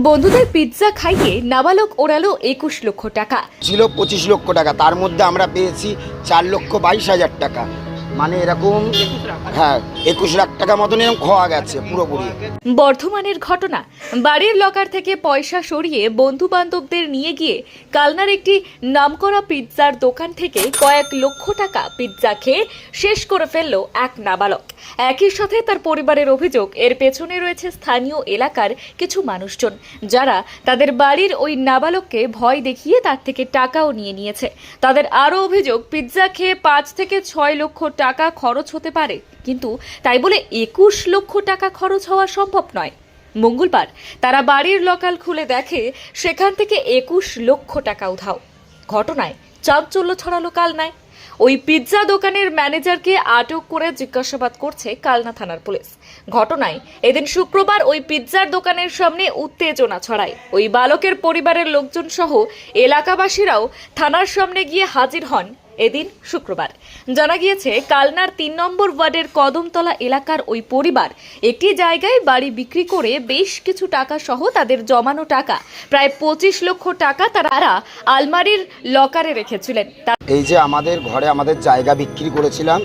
বন্ধুদের পিৎজা খাইয়ে নাবালক ওড়ালো একুশ লক্ষ টাকা। ছিল পঁচিশ লক্ষ টাকা। তার মধ্যে আমরা পেয়েছি চার লক্ষ বাইশ হাজার টাকা। মানে এরকম হ্যাঁ একুশ লাখ টাকা মতন এরকম খোয়া গেছে পুরোপুরি। বর্ধমানের ঘটনা, বাড়ির লকার থেকে পয়সা সরিয়ে বন্ধু বান্ধবদের নিয়ে গিয়ে কালনার একটি নামকরা পিৎজার দোকান থেকে কয়েক লক্ষ টাকা পিৎজা খেয়ে শেষ করে ফেলল এক নাবালক। একই সাথে তার পরিবারের অভিযোগ, এর পেছনে রয়েছে স্থানীয় এলাকার কিছু মানুষজন, যারা তাদের বাড়ির ওই নাবালককে ভয় দেখিয়ে তার থেকে টাকাও নিয়ে নিয়েছে। তাদের আরও অভিযোগ, পিৎজা খেয়ে পাঁচ থেকে ছয় লক্ষ টাকা খরচ হতে পারে, কিন্তু তাই বলে একুশ লক্ষ টাকা খরচ হওয়া সম্ভব নয়। মঙ্গলবার তারা বাড়ির লকাল খুলে দেখে, সেখান থেকে একুশ লক্ষ টাকা উধাও। ঘটনায় চাঞ্চল্য ছড়ালো কালনায়। ওই পিৎজা দোকানের ম্যানেজারকে আটক করে জিজ্ঞাসাবাদ করছে কালনা থানার পুলিশ। ঘটনায় এদিন শুক্রবার ওই পিৎজার দোকানের সামনে উত্তেজনা ছড়ায়। ওই বালকের পরিবারের লোকজন সহ এলাকাবাসীরাও থানার সামনে গিয়ে হাজির হন এদিন শুক্রবার। জানা গিয়েছে, কালনার তিন নম্বর ওয়ার্ডের কদমতলা এলাকার ওই পরিবার একটি জায়গায় বাড়ি বিক্রি করে বেশ কিছু টাকা সহ তাদের জমানো টাকা, প্রায় পঁচিশ লক্ষ টাকা তারা আলমারির লকারে রেখেছিলেন। এই যে আমাদের ঘরে আমাদের জায়গা বিক্রি করেছিলাম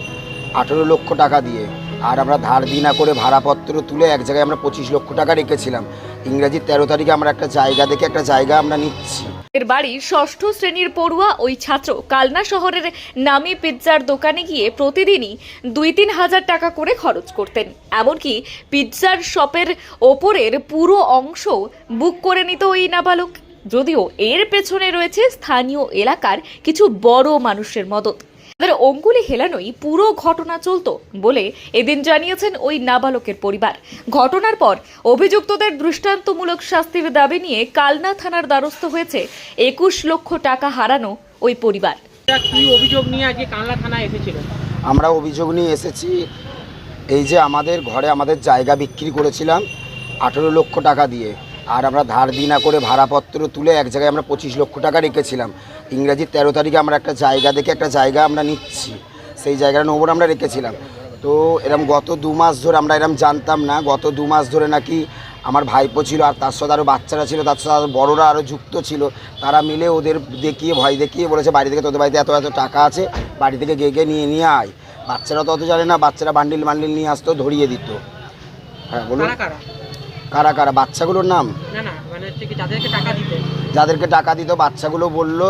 আঠেরো লক্ষ টাকা দিয়ে, আর আমরা ধার দিনা করে ভাড়াপত্র তুলে এক জায়গায় আমরা পঁচিশ লক্ষ টাকা রেখেছিলাম। ইংরেজি তেরো তারিখে আমরা একটা জায়গা দেখে একটা জায়গা আমরা নিচ্ছি। এর বাড়ি ষষ্ঠ শ্রেণির পড়ুয়া ওই ছাত্র কালনা শহরের নামি পিৎজার দোকানে গিয়ে প্রতিদিনই দুই তিন হাজার টাকা করে খরচ করতেন। এমনকি পিৎজার শপের ওপরের পুরো অংশ বুক করে নিত ওই নাবালক। যদিও এর পেছনে রয়েছে স্থানীয় এলাকার কিছু বড় মানুষের মদত। তাদের অঙ্গুলি হেলানোই পুরো ঘটনা চলতো বলে এদিন জানিয়েছেন ওই নাবালকের পরিবার। ঘটনার পর অভিযুক্তদের দৃষ্টান্তমূলক শাস্তির দাবি নিয়ে কালনা থানার দ্বারস্থ হয়েছে একুশ লক্ষ টাকা হারানো ওই পরিবার। কি অভিযোগ নিয়ে আজকে কানলা থানায় এসেছিলেন আমরা অভিযোগ নিয়ে এসেছি এই যে আমাদের ঘরে আমাদের জায়গা বিক্রি করেছিলাম আঠেরো লক্ষ টাকা দিয়ে। আর আমরা ধার দিনা করে ভাড়াপত্র তুলে এক জায়গায় আমরা পঁচিশ লক্ষ টাকা রেখেছিলাম। ইংরাজি তেরো তারিখে আমরা একটা জায়গা দেখে একটা জায়গা আমরা নিচ্ছি। সেই জায়গাটা নম্বর আমরা রেখেছিলাম। তো এরম গত দু মাস ধরে আমরা এরম জানতাম না, গত দু মাস ধরে নাকি আমার ভাইপো ছিল আর তার সাথে আরও বাচ্চারা ছিল, তার সাথে আরও বড়রা আরও যুক্ত ছিল। তারা মিলে ওদের দেখিয়ে, ভয় দেখিয়ে বলেছে, বাড়ি থেকে তোদের বাড়িতে এত এত টাকা আছে, বাড়ি থেকে গে গে নিয়ে নিয়ে আয়। বাচ্চারা তো অত জানে না, বাচ্চারা বান্ডিল বান্ডিল নিয়ে আসতো, ধরিয়ে দিত। হ্যাঁ বলুন। কারা কারা? বাচ্চাগুলোর নাম? না না মানে হচ্ছে কি যাদেরকে টাকা দিতে। যাদেরকে টাকা দিত বাচ্চাগুলো বলল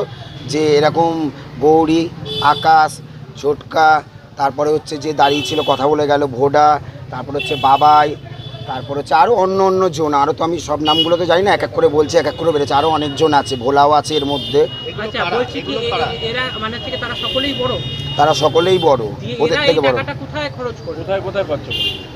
যে এরকম গৌরী আকাশ ছোটকা তারপরে হচ্ছে যে দাঁড়িয়ে ছিল কথা বলে গেল ভোডা তারপরে হচ্ছে বাবাই তারপর হচ্ছে আরও অন্য অন্য জন আরও তো আমি সব নামগুলো তো জানি না এক এক করে বলছি এক এক করে বেড়েছে আরও অনেকজন আছে ভোলাও আছে এর মধ্যে। আচ্ছা বলছি কি এ- এ- এরা মানে হচ্ছে তারা সকলেই বড়? তারা সকলেই বড়। ওদের থেকে বড়। টাকাটা কোথায় খরচ করে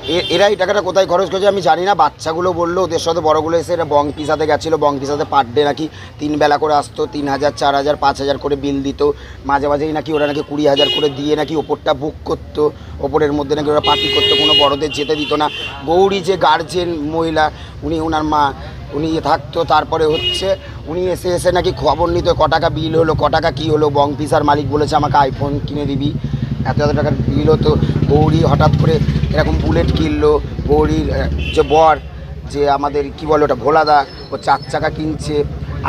এ- এরা এই টাকাটা কোথায় খরচ করেছে আমি জানি না বাচ্চাগুলো বলল ওদের সাথে বড়গুলো এসে এরা বং পিসাতে গেছিল বং পিসাতে পার ডে নাকি তিন বেলা করে আসতো তিন হাজার চার হাজার পাঁচ হাজার করে বিল দিত। মাঝে মাঝেই নাকি ওরা নাকি কুড়ি হাজার করে দিয়ে নাকি ওপরটা বুক করতো ওপরের মধ্যে নাকি ওরা পার্টি করতো কোনো বড়দের যেতে দিত না। গৌরী যে গার্জেন মহিলা উনি ওনার মা উনি থাকতো, তারপরে হচ্ছে উনি এসে এসে নাকি খবর নিত, ক টাকা বিল হলো, ক টাকা কী হলো, বং পিসার মালিক বলেছে, আমাকে আইফোন কিনে দিবি। এত এত টাকার বিল হতো। গৌরী হঠাৎ করে এরকম বুলেট কিনলো। গৌরীর যে বর, যে আমাদের কি বলে ওটা, ভোলাদা, ও চার চাকা কিনছে,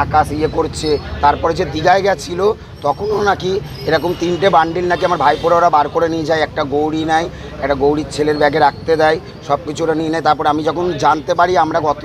আকাশ ইয়ে করছে। তারপরে যে দীঘায় গেছিল, তখনও নাকি এরকম তিনটে বান্ডিল নাকি আমার ভাইপোরা ওরা বার করে নিয়ে যায়। একটা গৌরী নেয় একটা গৌরীর ছেলের ব্যাগে রাখতে দেয় সব কিছু ওরা নিয়ে নেয়। তারপরে আমি যখন জানতে পারি আমরা গত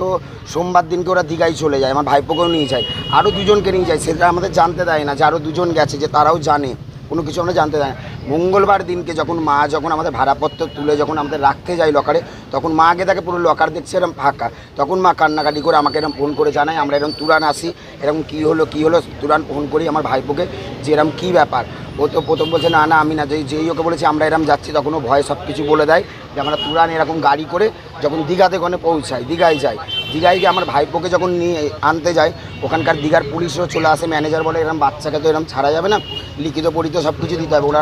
সোমবার দিনকে ওরা দীঘায় চলে যায়, আমার ভাইপোকেও নিয়ে যায়, আরও দুজনকে নিয়ে যায়। সেটা আমাদের জানতে দেয় না যে আরও দুজন গেছে যে তারাও জানে, কোনো কিছু আমরা জানতে দেয় মঙ্গলবার দিনকে যখন মা যখন আমাদের ভাড়াপত্র তুলে যখন আমাদের রাখতে যায় লকারে তখন মা আগে তাকে পুরো লকার দেখছে এরকম ফাঁকা। তখন মা কান্নাকাটি করে আমাকে এরকম ফোন করে জানায়, আমরা এরকম তুরান আসি এরকম কী হলো কী হলো, তুরান ফোন করি আমার ভাইপোকে যে এরকম কী ব্যাপার। ও তো প্রথম বলছে, না না, আমি না, যেই যেই ওকে বলেছি, আমরা এরকম যাচ্ছি, তখন ও ভয়ে সব কিছু বলে দেয় যে, আমরা তুরান এরকম গাড়ি করে যখন দীঘাতে ওখানে পৌঁছাই, দীঘায় যাই। দীঘায় গিয়ে আমার ভাইপোকে যখন নিয়ে আনতে যায় ওখানকার দীঘার পুলিশও চলে আসে ম্যানেজার বলে এরকম বাচ্চাকে তো এরকম ছাড়া যাবে না, লিখিত পড়িত সব কিছু দিতে হবে। ওরা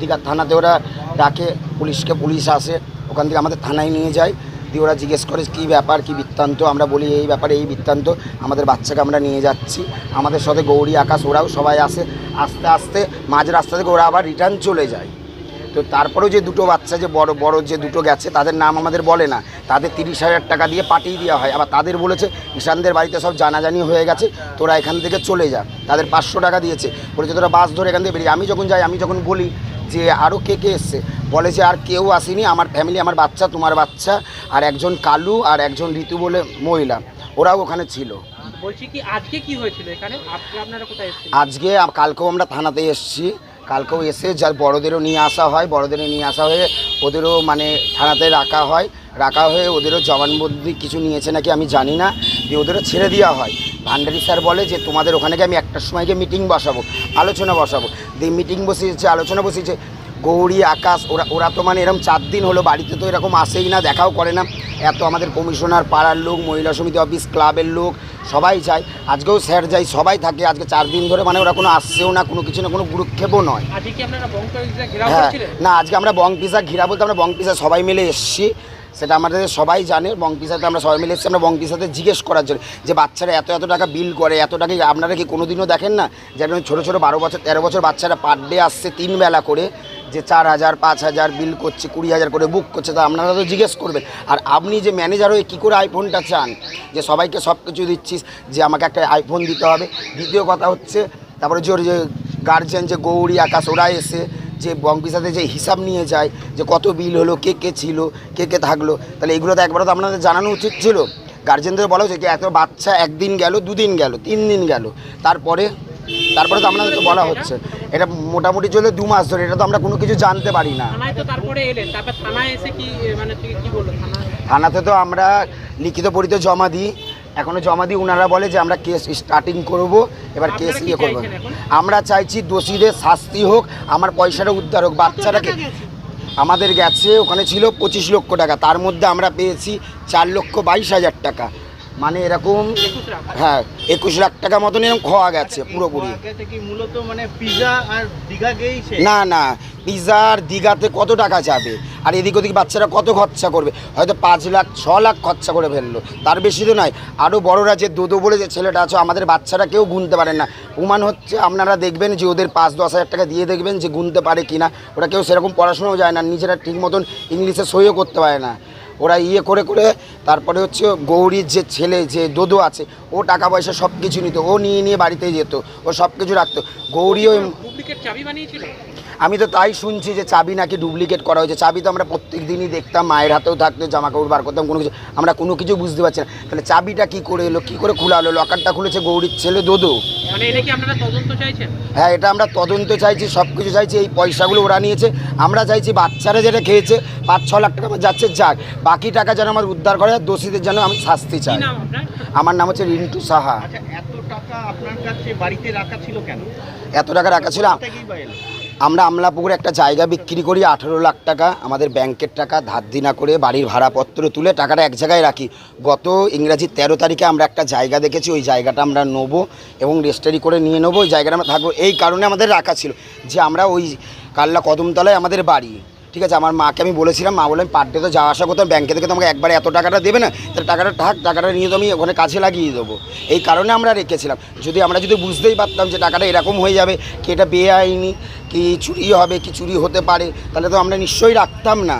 দীঘার থানাতে ওরা ডাকে, পুলিশকে, পুলিশ আসে, ওখান থেকে আমাদের থানায় নিয়ে যায়। দিয়ে ওরা জিজ্ঞেস করে কী ব্যাপার, কী বৃত্তান্ত, আমরা বলি এই ব্যাপারে এই বৃত্তান্ত, আমাদের বাচ্চাকে আমরা নিয়ে যাচ্ছি। আমাদের সাথে গৌরী, আকাশ, ওরাও সবাই আসে। আস্তে আস্তে মাঝ রাস্তা থেকে ওরা আবার রিটার্ন চলে যায়। তো তারপরেও যে দুটো বাচ্চা, যে বড় বড় যে দুটো গেছে, তাদের নাম আমাদের বলে না। তাদের তিরিশ হাজার টাকা দিয়ে পাঠিয়ে দেওয়া হয়। আবার তাদের বলেছে ঈশানদের বাড়িতে সব জানাজানি হয়ে গেছে, তোরা এখান থেকে চলে যা। তাদের পাঁচশো টাকা দিয়েছে। বলেছে, তোরা বাস ধরে এখান থেকে বেরিয়ে আমি যখন যাই, আমি যখন বলি যে আরও কে কে এসছে। বলে যে আর কেউ আসেনি আমার ফ্যামিলি আমার বাচ্চা তোমার বাচ্চা আর একজন কালু আর একজন ঋতু বলে মহিলা। ওরাও ওখানে ছিল। বলছি কি আজকে কি হয়েছিল এখানে? আপনারা কোথায় আজকে কালকেও আমরা থানাতে এসেছি। কালকেও এসে যার বড়দেরও নিয়ে আসা হয় বড়দেরও নিয়ে আসা হয়ে ওদেরও মানে থানাতে রাখা হয়। রাখা হয়ে ওদেরও জবানবন্দি কিছু নিয়েছে নাকি আমি জানি না। যে ওদেরও ছেড়ে দেওয়া হয়। ভান্ডারি স্যার বলে যে তোমাদের ওখানে গিয়ে আমি একটার সময় গিয়ে মিটিং বসাবো আলোচনা বসাবো। দিয়ে মিটিং বসিয়েছে আলোচনা বসিয়েছে। গৌরী আকাশ ওরা ওরা তো মানে এরকম চার দিন হলো বাড়িতে তো এরকম আসেই না দেখাও করে না। এত আমাদের কমিশনার পাড়ার লোক মহিলা সমিতি অফিস ক্লাবের লোক সবাই যায়। আজকেও স্যার যাই সবাই থাকে। আজকে চার দিন ধরে মানে ওরা কোনো আসছেও না কোনো কিছু না কোনো গুরুক্ষেপও নয়। হ্যাঁ। না আজকে আমরা বং পিসা ঘিরা বলতে আমরা বং পিসা সবাই মিলে এসেছি। সেটা আমাদের সবাই জানে বং পিসাতে আমরা সবাই মিলে এসেছি। আমরা বং পিসাতে জিজ্ঞেস করার জন্য যে বাচ্চারা এত এত টাকা বিল করে, এত টাকা আপনারা কি কোনোদিনও দেখেন না? যেমন ছোটো ছোটো বারো বছর, তেরো বছর বাচ্চারা পার ডে আসছে তিন বেলা করে, যে চার হাজার, পাঁচ হাজার বিল করছে, কুড়ি হাজার করে বুক করছে, তা আপনারা তো জিজ্ঞেস করবেন। আর আপনি যে ম্যানেজার হয়ে কী করে আইফোনটা চান? যে সবাইকে সব কিছু দিচ্ছিস, যে আমাকে একটা আইফোন দিতে হবে। দ্বিতীয় কথা হচ্ছে, তারপরে যে গার্জেন যে গৌরী আকাশ ওরা এসে যে বঙ্কিসাতে যে হিসাব নিয়ে যায় যে কত বিল হলো কে কে ছিল কে কে থাকল তাহলে এগুলো তো একবারও তো আপনাদের জানানো উচিত ছিল। গার্জেনদের বলা হচ্ছে যে এত বাচ্চা একদিন গেল দুদিন গেল তিন দিন গেল। তারপরে তারপরে তো আপনাদের তো বলা হচ্ছে। এটা মোটামুটি চলে দু মাস ধরে এটা তো আমরা কোনো কিছু জানতে পারি না। মানে থানাতে তো আমরা লিখিত পরিতে জমা দিই এখনও জমা দিয়ে ওনারা বলে যে আমরা কেস স্টার্টিং করব এবার কেস ইয়ে করব। আমরা চাইছি দোষীদের শাস্তি হোক আমার পয়সাটা উদ্ধার হোক। বাচ্চাটাকে আমাদের গেছে ওখানে ছিল পঁচিশ লক্ষ টাকা তার মধ্যে আমরা পেয়েছি চার লক্ষ বাইশ হাজার টাকা। মানে এরকম হ্যাঁ একুশ লাখ টাকা মতন এরকম খাওয়া গেছে পুরোপুরি। মানে পিজা আর দীঘা না না পিজার দীঘাতে কত টাকা যাবে? আর এদিক ওদিক বাচ্চারা কত খরচা করবে? হয়তো পাঁচ লাখ ছ লাখ খরচা করে ফেলল। তার বেশি তো নয়। আরও বড়রা যে দোদো বলে যে ছেলেটা আছে আমাদের বাচ্চারা কেউ গুনতে পারেন না। প্রমাণ হচ্ছে আপনারা দেখবেন যে ওদের পাঁচ দশ হাজার টাকা দিয়ে দেখবেন যে গুনতে পারে কি না ওরা কেউ সেরকম পড়াশোনাও যায় না নিজেরা ঠিক মতন ইংলিশে সইও করতে পারে না। ওরা ইয়ে করে করে তারপরে হচ্ছে গৌরীর যে ছেলে, যে দোদো আছে, ও টাকা পয়সা সব কিছু নিত, ও নিয়ে নিয়ে বাড়িতে যেত, ও সব কিছু রাখতো। গৌরীও ওই চাবি বানিয়েছিল? আমি তো তাই শুনছি যে চাবি নাকি ডুপ্লিকেট করা হয়েছে। চাবি তো আমরা প্রত্যেক দিনই দেখতাম মায়ের হাতেও থাকতো জামা কাপড় বার করতাম কোনো কিছু আমরা কোনো কিছু বুঝতে পারছি না। তাহলে চাবিটা কি করে এলো? কি করে খোলা হলো? লকারটা খুলেছে গৌরীর ছেলে দোদো। মানে এটা কি আপনারা তদন্ত চাইছেন? হ্যাঁ এটা আমরা তদন্ত চাইছি সব কিছু চাইছি এই পয়সাগুলো ওরা নিয়েছে। আমরা চাইছি বাচ্চারা যেটা খেয়েছে পাঁচ ছ লাখ টাকা যাচ্ছে যাক। বাকি টাকা যেন আমার উদ্ধার করে দোষীদের যেন আমি শাস্তি চাই। আমার নাম হচ্ছে রিন্টু সাহা। আচ্ছা এত টাকা আপনার কাছে বাড়িতে রাখা ছিল কেন? এত টাকা রাখা ছিল? আমরা আমলাপুকুরে একটা জায়গা বিক্রি করি, আঠেরো লাখ টাকা, আমাদের ব্যাংকের টাকা ধার দিনা করে বাড়ির ভাড়াপত্র তুলে টাকাটা এক জায়গায় রাখি। গত ইংরাজি তেরো তারিখে আমরা একটা জায়গা দেখেছি, ওই জায়গাটা আমরা নেব এবং রেজিস্টারি করে নিয়ে নেব, ওই জায়গাটা আমরা থাকব। এই কারণে আমাদের রাখা ছিল যে আমরা ওই কাল্লা কদমতলায় আমাদের বাড়ি। ঠিক আছে, আমার মাকে আমি বলেছিলাম, মা বললাম পার ডে তো যাওয়া আসা করতাম ব্যাংকে থেকে তোমাকে একবারে এত টাকাটা দেবে না, তাহলে টাকাটা থাক, টাকাটা নিয়ে তো আমি ওখানে কাছে লাগিয়ে দেবো। এই কারণে আমরা রেখেছিলাম। যদি আমরা যদি বুঝতেই পারতাম যে টাকাটা এরকম হয়ে যাবে, কি এটা বেআইনি, কি চুরি হবে, কি চুরি হতে পারে, তাহলে তো আমরা নিশ্চয়ই রাখতাম না।